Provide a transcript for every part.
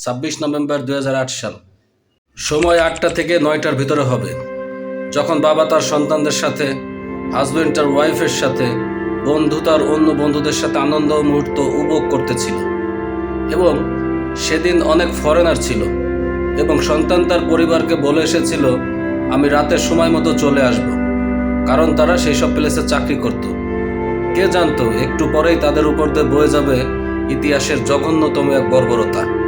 ছাব্বিশ নভেম্বর দুই হাজার আট সাল। সময় আটটা থেকে নয়টার ভিতরে হবে। যখন বাবা তার সন্তানদের সাথে হাজবেন্ড তার ওয়াইফের সাথে, বন্ধু তার অন্য বন্ধুদের সাথে আনন্দ মুহূর্ত উপভোগ করতেছিল। এবং সেদিন অনেক ফরেনার ছিল এবং সন্তান তার পরিবারকে বলে এসেছিল, আমি রাতের সময় মতো চলে আসব। কারণ তারা সেই সব প্লেসে চাকরি করত। কে জানতো, একটু পরেই তাদের উপর দিয়ে বয়ে যাবে ইতিহাসের জঘন্যতম এক বর্বরতা।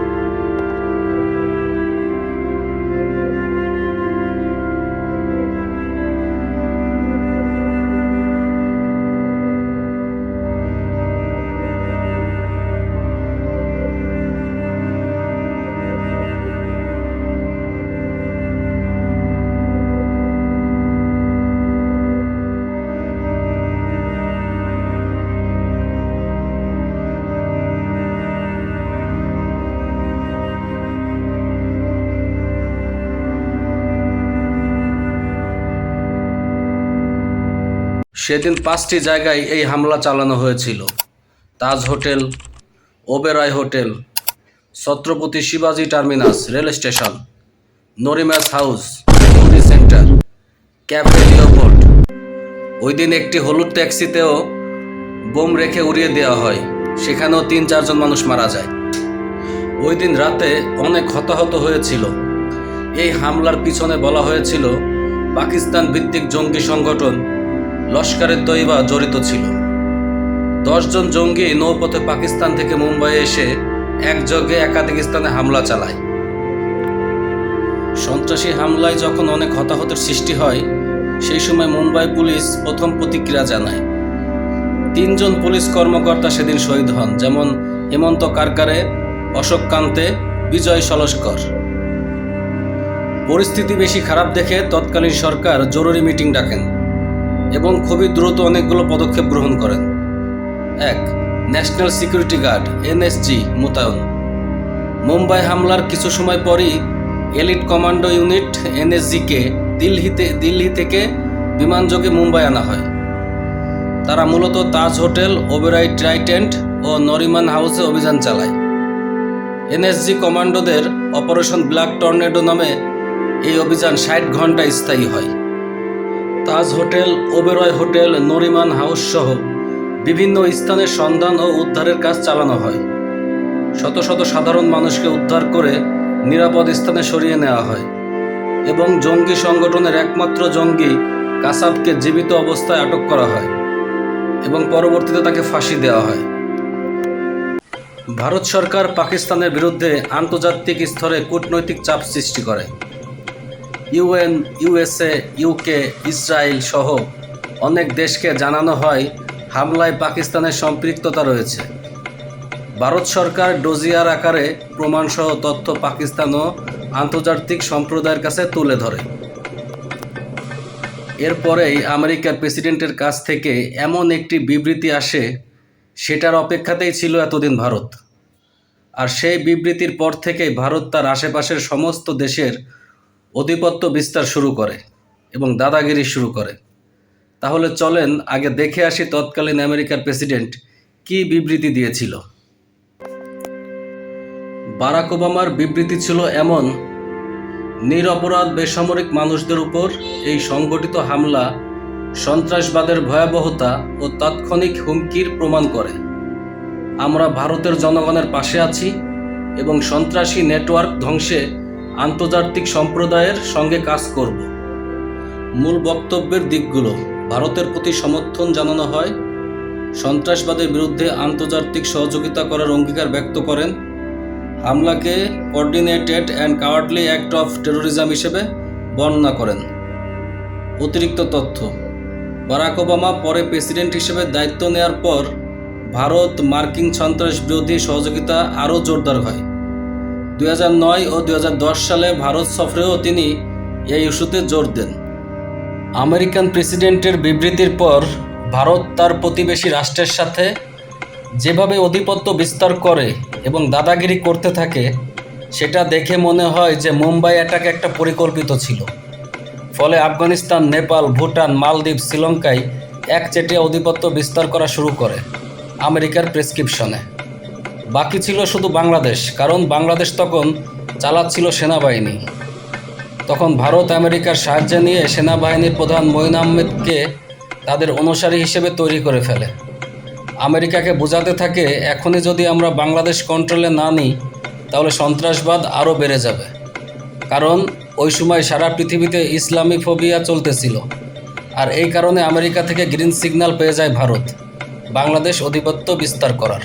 সেদিন পাঁচটি জায়গায় এই হামলা চালানো হয়েছিল। তাজ হোটেল, ওবেরয় হোটেল, ছত্রপতি শিবাজি terminus rail station, Nariman house centre, cafe Leopold. ওই দিন একটি হলুদ ট্যাক্সিতেও বোম রেখে উড়িয়ে দেওয়া হয়। সেখানেও তিন চারজন মানুষ মারা যায়। ওই দিন রাতে অনেক হতাহত হয়েছিল। এই হামলার পিছনে বলা হয়েছিল, পাকিস্তান ভিত্তিক জঙ্গি সংগঠন লস্করের তৈবা জড়িত ছিল। দশজন জঙ্গি নৌপথে পাকিস্তান থেকে মুম্বাই এসে একযোগে একাধিক স্থানে হামলা চালায়। সন্ত্রাসী হামলায় যখন অনেক হতাহতের সৃষ্টি হয়, সেই সময় মুম্বাই পুলিশ প্রথম প্রতিক্রিয়া জানায়। তিনজন পুলিশ কর্মকর্তা সেদিন শহীদ হন, যেমন হেমন্ত কারকারে, অশোক কান্তে, বিজয় সলস্কর। পরিস্থিতি বেশি খারাপ দেখে তৎকালীন সরকার জরুরি মিটিং ডাকেন। এবং খুবই দ্রুত অনেকগুলো পদক্ষেপ গ্রহণ করেন। এক, ন্যাশনাল সিকিউরিটি গার্ড, এনএসজি, মোতায়েন। মুম্বাই হামলার কিছু সময় পরই এলিট কমান্ডো ইউনিট, এনএসজিকে দিল্লিতে, দিল্লি থেকে বিমানযোগে মুম্বাই আনা হয়। তারা মূলত তাজ হোটেল, ওবেরাই ট্রাইটেন্ট ও নরিমান হাউসে অভিযান চালায়। এনএসজি কমান্ডোদের অপারেশন ব্ল্যাক টর্নেডো নামে এই অভিযান ষাট ঘণ্টা স্থায়ী হয়। Taj hotel, Oberoi hotel, Nariman house সহ বিভিন্ন স্থানে সন্ধান ও উদ্ধারের কাজ চালানো হয়। শত শত সাধারণ মানুষকে উদ্ধার করে নিরাপদ স্থানে সরিয়ে নেওয়া হয় এবং জঙ্গি সংগঠনের একমাত্র জঙ্গি কাসাবকে জীবিত অবস্থায় আটক করা হয় এবং পরবর্তীতে তাকে ফাঁসি দেওয়া হয়। ভারত সরকার পাকিস্তানের বিরুদ্ধে আন্তর্জাতিক স্তরে কূটনৈতিক চাপ সৃষ্টি করে। ইউএন, ইউএসএ, ইউকে, ইসরায়েল সহ অনেক দেশকে জানানো হয় হামলায় পাকিস্তানের সম্পৃক্ততা রয়েছে। ভারত সরকার ডোজিয়ার আকারে প্রমাণসহ তথ্য পাকিস্তান ও আন্তর্জাতিক সম্প্রদায়ের কাছে তুলে ধরে। এরপরেই আমেরিকার প্রেসিডেন্টের কাছ থেকে এমন একটি বিবৃতি আসে, সেটার অপেক্ষাতেই ছিল এতদিন ভারত। আর সেই বিবৃতির পর থেকেই ভারত তার আশেপাশের সমস্ত দেশের আধিপত্য বিস্তার শুরু করে এবং দাদাগিরি শুরু করে। তাহলে চলেন আগে দেখে আসি তৎকালীন আমেরিকার প্রেসিডেন্ট কি বিবৃতি দিয়েছিল। বারাক ওবামার বিবৃতি ছিল এমন নিরপরাধ বেসামরিক মানুষদের উপর এই সংগঠিত হামলা সন্ত্রাসবাদের ভয়াবহতা ও তাৎক্ষণিক হুমকির প্রমাণ করে। আমরা ভারতের জনগণের পাশে আছি এবং সন্ত্রাসী নেটওয়ার্ক ধ্বংসে আন্তর্জাতিক সম্প্রদায়ের সঙ্গে কাজ করব। মূল বক্তব্যের দিকগুলো, ভারতের প্রতি সমর্থন জানানো হয়, সন্ত্রাসবাদের বিরুদ্ধে আন্তর্জাতিক সহযোগিতা করার অঙ্গীকার ব্যক্ত করেন, হামলাকে coordinated and cowardly act of terrorism হিসেবে বর্ণনা করেন। অতিরিক্ত তথ্য, বারাক ওবামা পরে প্রেসিডেন্ট হিসেবে দায়িত্ব নেয়ার পর ভারত মার্কিন সন্ত্রাস বিরোধী সহযোগিতা আরও জোরদার হয়। দুই ও দু হাজার দশ সালে ভারত সফরেও তিনি এই ইস্যুতে জোর দেন। আমেরিকান প্রেসিডেন্টের বিবৃতির পর ভারত তার প্রতিবেশী রাষ্ট্রের সাথে যেভাবে আধিপত্য বিস্তার করে এবং দাদাগিরি করতে থাকে, সেটা দেখে মনে হয় যে মুম্বাই অ্যাটাক একটা পরিকল্পিত ছিল। ফলে আফগানিস্তান, নেপাল, ভুটান, মালদ্বীপ, শ্রীলঙ্কায় একচেটিয়া আধিপত্য বিস্তার করা শুরু করে আমেরিকার প্রেসক্রিপশনে। বাকি ছিল শুধু বাংলাদেশ, কারণ বাংলাদেশ তখন চালাচ্ছিল সেনাবাহিনী। তখন ভারত আমেরিকার সাহায্য নিয়ে সেনাবাহিনীর প্রধান মঈন আহমেদকে তাদের অনুসারী হিসেবে তৈরি করে ফেলে। আমেরিকাকে বোঝাতে থাকে, এখনই যদি আমরা বাংলাদেশ কন্ট্রোলে না নিই, তাহলে সন্ত্রাসবাদ আরও বেড়ে যাবে। কারণ ওই সময় সারা পৃথিবীতে ইসলামী ফোবিয়া চলতেছিল, আর এই কারণে আমেরিকা থেকে গ্রিন সিগন্যাল পেয়ে যায় ভারত, বাংলাদেশ আধিপত্য বিস্তার করার।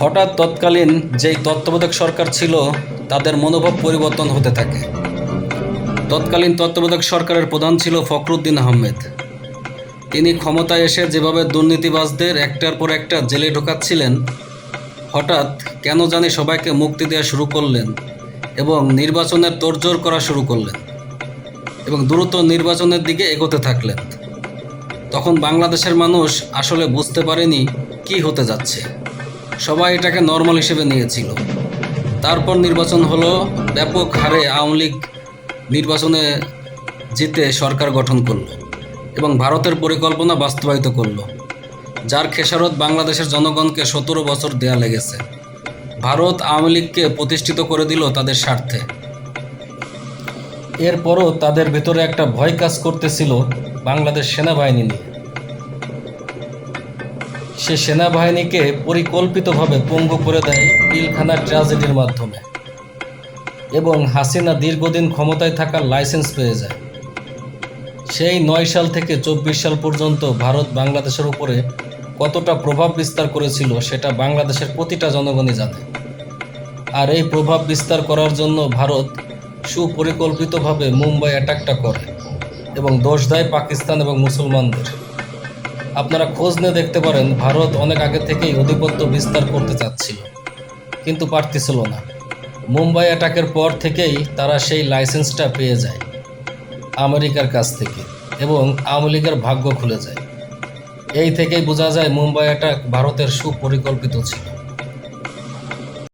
হঠাৎ তৎকালীন যেই তত্ত্বাবধায়ক সরকার ছিল, তাদের মনোভাব পরিবর্তন হতে থাকে। তৎকালীন তত্ত্বাবধায়ক সরকারের প্রধান ছিল ফখরুদ্দিন আহমেদ। তিনি ক্ষমতায় এসে যেভাবে দুর্নীতিবাজদের একটার পর একটা জেলে ঢোকাচ্ছিলেন, হঠাৎ কেন জানি সবাইকে মুক্তি দেওয়া শুরু করলেন এবং নির্বাচনের তোড়জোড় করা শুরু করলেন এবং দ্রুত নির্বাচনের দিকে এগোতে থাকলেন। তখন বাংলাদেশের মানুষ আসলে বুঝতে পারেনি কি হতে যাচ্ছে। সবাই এটাকে নর্মাল হিসেবে নিয়েছিল। তারপর নির্বাচন হলো, ব্যাপক হারে আওয়ামী লীগ নির্বাচনে জিতে সরকার গঠন করল এবং ভারতের পরিকল্পনা বাস্তবায়িত করল, যার খেসারত বাংলাদেশের জনগণকে সতেরো বছর দেয়া লেগেছে। ভারত আওয়ামী লীগকে প্রতিষ্ঠিত করে দিল তাদের স্বার্থে। এরপরও তাদের ভেতরে একটা ভয় কাজ করতেছিল বাংলাদেশ সেনাবাহিনী নিয়ে। সে সেনাবাহিনীকে পরিকল্পিতভাবে পঙ্গু করে দেয় পিলখানা ট্র্যাজেডির মাধ্যমে এবং হাসিনা দীর্ঘদিন ক্ষমতায় থাকার লাইসেন্স পেয়ে যায়। সেই নয় সাল থেকে চব্বিশ সাল পর্যন্ত ভারত বাংলাদেশের উপরে কতটা প্রভাব বিস্তার করেছিল সেটা বাংলাদেশের প্রতিটা জনগণই জানে। আর এই প্রভাব বিস্তার করার জন্য ভারত সুপরিকল্পিতভাবে মুম্বাই অ্যাটাকটা করে এবং দোষ দেয় পাকিস্তান এবং মুসলমানদের। আপনারা খোঁজ নিয়ে দেখতে পারেন, ভারত অনেক আগে থেকেই আধিপত্য বিস্তার করতে চাচ্ছিল, কিন্তু পারতেছিল না। মুম্বাই অ্যাটাকের পর থেকেই তারা সেই লাইসেন্সটা পেয়ে যায় আমেরিকার কাছ থেকে এবং আওয়ামী লীগের ভাগ্য খুলে যায়। এই থেকেই বোঝা যায় মুম্বাই অ্যাটাক ভারতের সুপরিকল্পিত ছিল।